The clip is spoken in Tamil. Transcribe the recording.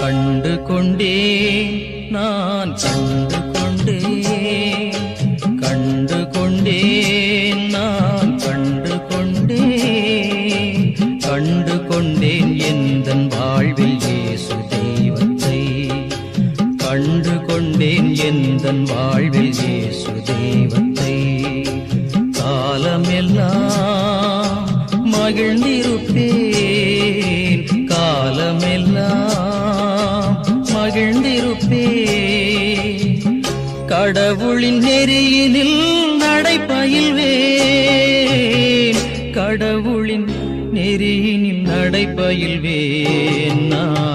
கண்டு கொண்டே நான் கண்டு கொண்டே கண்டு கொண்டே நான் கண்டு கொண்டே கண்டு கொண்டேன் எந்த வாழ்வில் இயேசு தெய்வத்தை. கண்டு கொண்டேன் எந்த வாழ்வில் இயேசு தெய்வத்தை. காலமெல்லாம் மகிழ்ந்திருப்பேன். மகிழ்ந்திருப்பே கடவுளின் நெறியினில் நடைபயில்வேன். கடவுளின் நெறியினில் நடைபயில்வேன். நான்